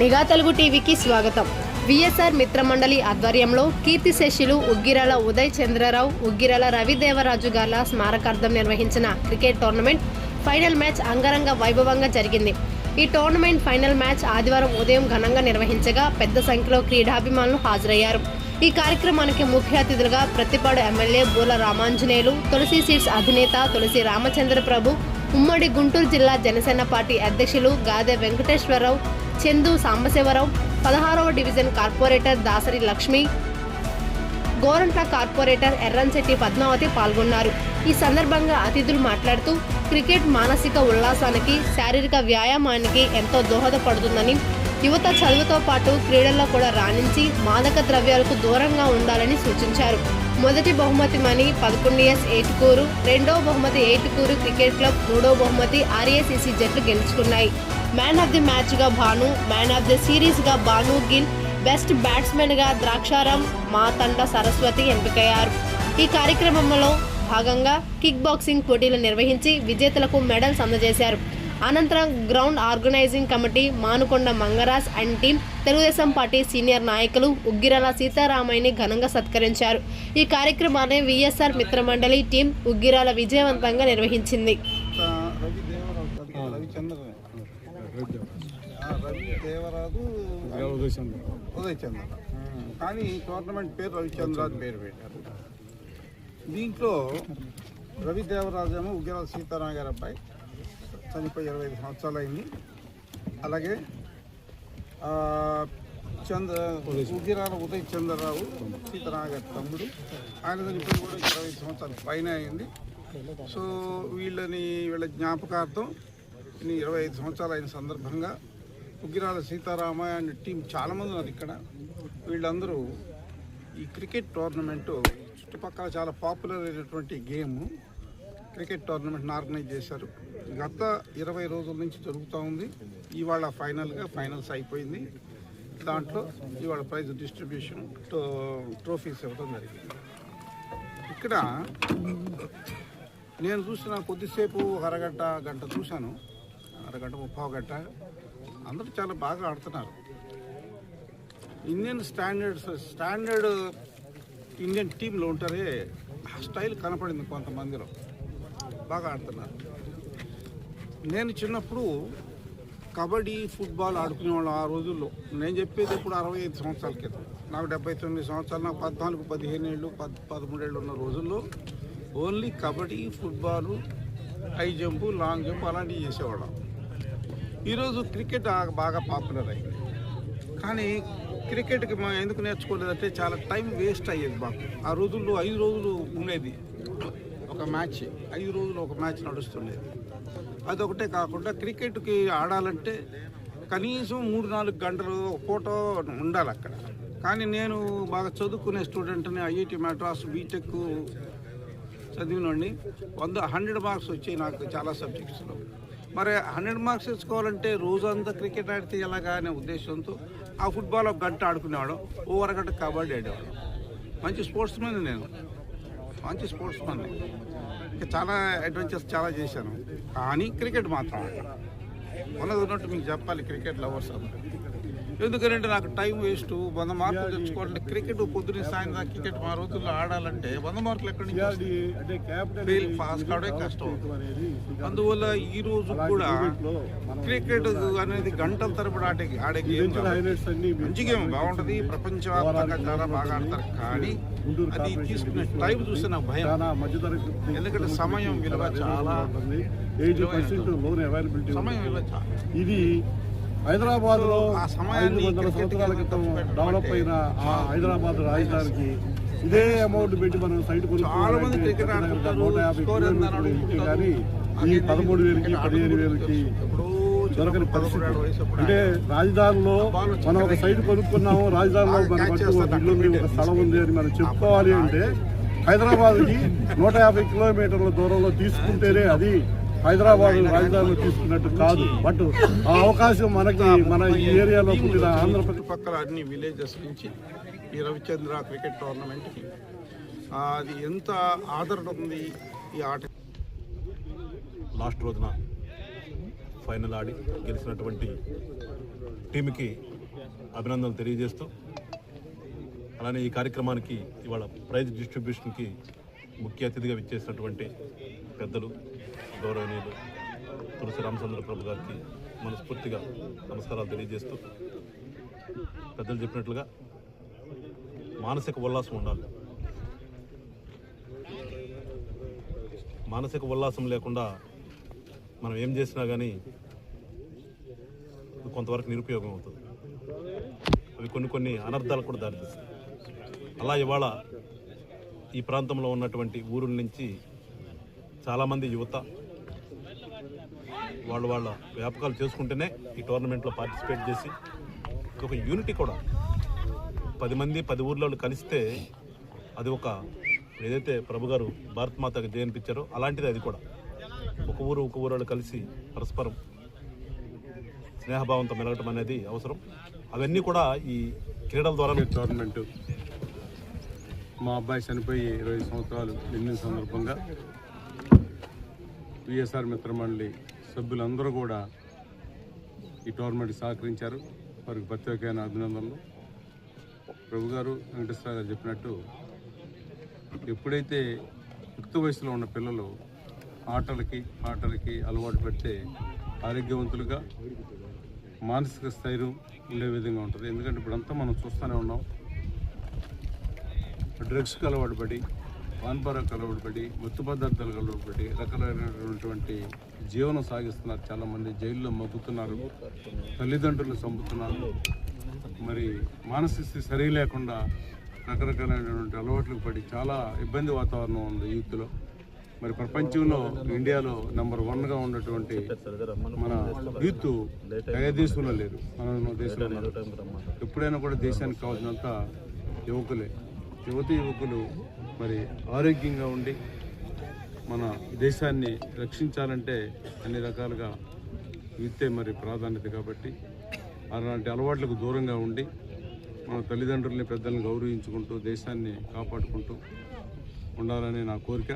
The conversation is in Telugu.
నిఘా తెలుగు టీవీకి స్వాగతం. విఎస్ఆర్ మిత్రమండలి ఆధ్వర్యంలో కీర్తిశేషులు ఉగ్గిరాల ఉదయ్ చంద్రరావు ఉగ్గిరాల రవిదేవరాజు గార్ల స్మారకార్థం నిర్వహించిన క్రికెట్ టోర్నమెంట్ ఫైనల్ మ్యాచ్ అంగరంగ వైభవంగా జరిగింది. ఈ టోర్నమెంట్ ఫైనల్ మ్యాచ్ ఆదివారం ఉదయం ఘనంగా నిర్వహించగా పెద్ద సంఖ్యలో క్రీడాభిమానులు హాజరయ్యారు. ఈ కార్యక్రమానికి ముఖ్య అతిథులుగా ప్రతిపాడు ఎమ్మెల్యే బూల రామాంజనేయులు తులసి సీట్స్ అధినేత తులసి రామచంద్ర ప్రభు ఉమ్మడి గుంటూరు జిల్లా జనసేన పార్టీ అధ్యక్షులు గాదె వెంకటేశ్వరరావు చందు సాంబశివరావు పదహారవ division corporator Dasari Lakshmi Gorantla corporator Erramsetti Padmavathi పాల్గొన్నారు. ఈ సందర్భంగా అతిథులు మాట్లాడుతూ క్రికెట్ మానసిక ఉల్లాసానికి శారీరక వ్యాయామానికి ఎంతో దోహదపడుతుందని యువత చదువుతో పాటు క్రీడల్లో కూడా రాణించి మాదక ద్రవ్యాలకు దూరంగా ఉండాలని సూచించారు. మొదటి బహుమతి మనీ పదకొండు ఇయర్స్ ఏటుకూరు రెండో బహుమతి ఏటుకూరు క్రికెట్ క్లబ్ మూడో బహుమతి ఆర్ఏసీసీ జట్లు గెలుచుకున్నాయి. మ్యాన్ ఆఫ్ ది మ్యాచ్గా భాను మ్యాన్ ఆఫ్ ది సిరీస్గా భాను గిల్ బెస్ట్ బ్యాట్స్మెన్గా ద్రాక్షారాం మాతండ సరస్వతి ఎంపికయ్యారు. ఈ కార్యక్రమంలో భాగంగా కిక్ బాక్సింగ్ పోటీలు నిర్వహించి విజేతలకు మెడల్స్ అందజేశారు. అనంతరం ground organising committee Manukonda Mangaraj and team Telugu Desam party senior నాయకులు ఉగ్గిరాల సీతారామయ్యని ఘనంగా సత్కరించారు. ఈ కార్యక్రమాన్ని విఎస్ఆర్ మిత్రమండలి టీం ఉగ్గిరాల విజయవంతంగా నిర్వహించింది. కానీ టోర్నమెంట్ పేరు రవిచంద్ర అని పేరు పెట్టారు. దీంట్లో రవి దేవరాజు ఏమో ఉగ్రాల సీతారామ గారి అబ్బాయి చనిపోయి ఇరవై ఐదు సంవత్సరాలు అయింది అలాగే చంద్ర ఉగ్గిరాల ఉదయ్ చంద్రరావు సీతారామ గారి తమ్ముడు ఆయన చనిపోయి కూడా ఇరవై ఐదు సంవత్సరాలు పైన అయింది. సో వీళ్ళని వీళ్ళ జ్ఞాపకార్థం ఇరవై ఐదు సంవత్సరాలు అయిన సందర్భంగా ఉగ్గిరాల సీతారామ అండ్ టీం చాలామంది ఉన్నారు ఇక్కడ. వీళ్ళందరూ ఈ క్రికెట్ టోర్నమెంటు చుట్టుపక్కల చాలా పాపులర్ అయినటువంటి గేమ్. క్రికెట్ టోర్నమెంట్ని ఆర్గనైజ్ చేశారు. గత ఇరవై రోజుల నుంచి జరుగుతూ ఉంది. ఇవాళ ఫైనల్గా ఫైనల్స్ అయిపోయింది. దాంట్లో ఇవాళ ప్రైజ్ డిస్ట్రిబ్యూషన్ ట్రోఫీస్ ఇవ్వడం జరిగింది. ఇక్కడ నేను చూసిన కొద్దిసేపు అరగంట గంట చూశాను. అరగంట ముప్పావు గంట. అందరూ చాలా బాగా ఆడుతున్నారు. ఇండియన్ స్టాండర్డ్స్ స్టాండర్డ్ ఇండియన్ టీంలో ఉంటారే ఆ స్టైల్ కనపడింది కొంతమందిలో. బాగా ఆడుతున్నారు నేను చిన్నప్పుడు కబడ్డీ ఫుట్బాల్ ఆడుకునేవాళ్ళం ఆ రోజుల్లో. నేను చెప్పేది ఇప్పుడు అరవై ఐదు సంవత్సరాల క్రితం. నాకు డెబ్బై తొమ్మిది సంవత్సరాలు నాకు పద్నాలుగు పదిహేను ఏళ్ళు పద్ పదమూడేళ్ళు ఉన్న రోజుల్లో only kabaddi football high jump long jump అలాంటివి చేసేవాళ్ళం. ఈరోజు క్రికెట్ బాగా పాపులర్ అయింది. కానీ క్రికెట్కి మనం ఎందుకు నేర్చుకోలేదంటే చాలా టైం వేస్ట్ అయ్యేది మాకు. ఆ రోజుల్లో ఐదు రోజులు ఉండేది. ఒక మ్యాచ్ ఐదు రోజులు ఒక మ్యాచ్ నడుస్తుండేది అదొకటే కాకుండా క్రికెట్కి ఆడాలంటే కనీసం మూడు నాలుగు గంటలు ఫోటో ఉండాలి అక్కడ. కానీ నేను బాగా చదువుకునే స్టూడెంట్ని ఐఐటి మెడ్రాస్ బీటెక్ చదివినండి వంద హండ్రెడ్ మార్క్స్ వచ్చాయి నాకు చాలా సబ్జెక్ట్స్లో. మరి హండ్రెడ్ మార్క్స్ తెచ్చుకోవాలంటే రోజంతా క్రికెట్ ఆడితే ఎలాగా అనే ఉద్దేశంతో ఆ ఫుట్బాల్ ఒక గంట ఆడుకునేవాడు ఓ అరగంట కబడ్డీ ఆడేవాడు. మంచి స్పోర్ట్స్ మీద నేను. మంచి స్పోర్ట్స్ మ్యాన్ ఇంకా చాలా అడ్వెంచర్స్ చాలా చేశాను. కానీ క్రికెట్ మాత్రం ఆడను. ఉన్నది ఉన్నట్టు మీకు చెప్పాలి క్రికెట్ లవర్స్ అందరూ. ఎందుకంటే నాకు టైం వేస్ట్ వంద మార్కులు తెచ్చుకోవాలంటే క్రికెట్ పొద్దున్న సాయంత్రం క్రికెట్ మా రోజుల్లో ఆడాలంటే వంద మార్కులు ఎక్కడి నుంచి పాస్ కావడే కష్టం. అందువల్ల ఈ రోజు కూడా క్రికెట్ అనేది గంటల తరబడి ఆడే ఆడే గేమ్ మంచి గేమ్ బాగుంటది ప్రపంచవ్యాప్తంగా చాలా బాగా ఆడతారు. కానీ అది తీసుకునే టైం చూస్తే నాకు భయం. ఎందుకంటే సమయం విలువ చాలా సమయం విలువ చాలా. ఇది హైదరాబాద్లో ఆ ఐదు వందల సంవత్సరాల క్రితం డెవలప్ అయిన ఆ హైదరాబాద్ రాజధానికి ఇదే అమౌంట్ పెట్టి మనం సైట్ చాలా మంది క్రికెట్ ఆడుతుంటారు నూట యాభై స్కోర్ ఎంత అని కిలోమీటర్లు అడుగుతుంటారు. కానీ ఈ పదమూడు వేలకి పదిహేను వేలకి దొరకని పరిస్థితి. అంటే రాజధానిలో మనం ఒక సైట్ కొనుక్కున్నాము రాజధానిలో మన ఇల్లు ఉంది ఒక స్థలం ఉంది అని మనం చెప్పుకోవాలి అంటే హైదరాబాద్కి నూట యాభై కిలోమీటర్ల దూరంలో తీసుకుంటేనే అది హైదరాబాద్ రాజధానిలో తీసుకున్నట్టు కాదు. బట్ ఆ అవకాశం మనకి మన ఈ ఏరియాలో పుట్టిన ఆంధ్రప్రదేశ్ చుట్టుపక్కల అన్ని విలేజెస్ నుంచి ఈ రవిచంద్ర క్రికెట్ టోర్నమెంట్కి అది ఎంత ఆదరణ ఉంది ఈ ఆట? లాస్ట్ రోజున ఫైనల్ ఆడి గెలిచినటువంటి టీంకి అభినందనలు తెలియజేస్తూ అలానే ఈ కార్యక్రమానికి ఇవాళ ప్రైజ్ డిస్ట్రిబ్యూషన్కి ముఖ్య అతిథిగా విచ్చేసినటువంటి పెద్దలు గౌరవనీయులు తులసి రామచంద్ర ప్రభు గారికి మనస్ఫూర్తిగా నమస్కారాలు తెలియజేస్తూ పెద్దలు చెప్పినట్లుగా మానసిక ఉల్లాసం ఉండాలి. మానసిక ఉల్లాసం లేకుండా మనం ఏం చేసినా కానీ కొంతవరకు నిరుపయోగం అవుతుంది. అవి కొన్ని కొన్ని అనర్థాలకు కూడా దారితీస్తాయి. అలా ఇవాళ ఈ ప్రాంతంలో ఉన్నటువంటి ఊరుల నుంచి చాలామంది యువత వాళ్ళు వాళ్ళ వ్యాపకాలు చేసుకుంటేనే ఈ టోర్నమెంట్లో పార్టిసిపేట్ చేసి ఒక యూనిటీ కూడా పది మంది పది ఊర్లో కలిస్తే అది ఒక ఏదైతే ప్రభు గారు భారతమాతకు జయనిపించారో అలాంటిది అది కూడా. ఒక ఊరు ఒక ఊరు వాళ్ళు కలిసి పరస్పరం స్నేహభావంతో మెలగటం అనేది అవసరం. అవన్నీ కూడా ఈ క్రీడల ద్వారా టోర్నమెంట్ మా అబ్బాయి చనిపోయి ఇరవై సంవత్సరాలు నిండిన సందర్భంగా విఎస్ఆర్ మిత్రమండలి సభ్యులందరూ కూడా ఈ టోర్నమెంట్ సహకరించారు. వారికి ప్రత్యేకమైన అభినందనలు. ప్రభు గారు వెంకటేశ్వర గారు చెప్పినట్టు ఎప్పుడైతే యుక్త వయసులో ఉన్న పిల్లలు ఆటలకి ఆటలకి అలవాటు పెడితే ఆరోగ్యవంతులుగా మానసిక స్థైర్యం ఉండే విధంగా ఉంటుంది. ఎందుకంటే ఇప్పుడంతా మనం చూస్తూనే ఉన్నాం. డ్రగ్స్కి అలవాటు పడి పాన్పరాకు అలవాటు పడి మత్తు పదార్థాలకు అలవాటు పడి రకరకాలైనటువంటి జీవనం సాగిస్తున్నారు చాలామంది. జైల్లో మగ్గుతున్నారు తల్లిదండ్రులు చంపుతున్నారు. మరి మానసిక స్థితి సరి లేకుండా రకరకాలైనటువంటి అలవాట్లకు పడి చాలా ఇబ్బంది వాతావరణం ఉంది యూత్లో మరి ప్రపంచంలో ఇండియాలో నెంబర్ వన్గా ఉన్నటువంటి మన యూత్ ఏ దేశంలో లేరు? మన దేశంలో ఎప్పుడైనా కూడా దేశానికి కావాల్సినంత యువకులే. యువతి యువకులు మరి ఆరోగ్యంగా ఉండి మన దేశాన్ని రక్షించాలంటే అన్ని రకాలుగా విత్తే మరి ప్రాధాన్యత కాబట్టి అలాంటి అలవాట్లకు దూరంగా ఉండి మన తల్లిదండ్రుల్ని పెద్దల్ని గౌరవించుకుంటూ దేశాన్ని కాపాడుకుంటూ ఉండాలని నా కోరిక.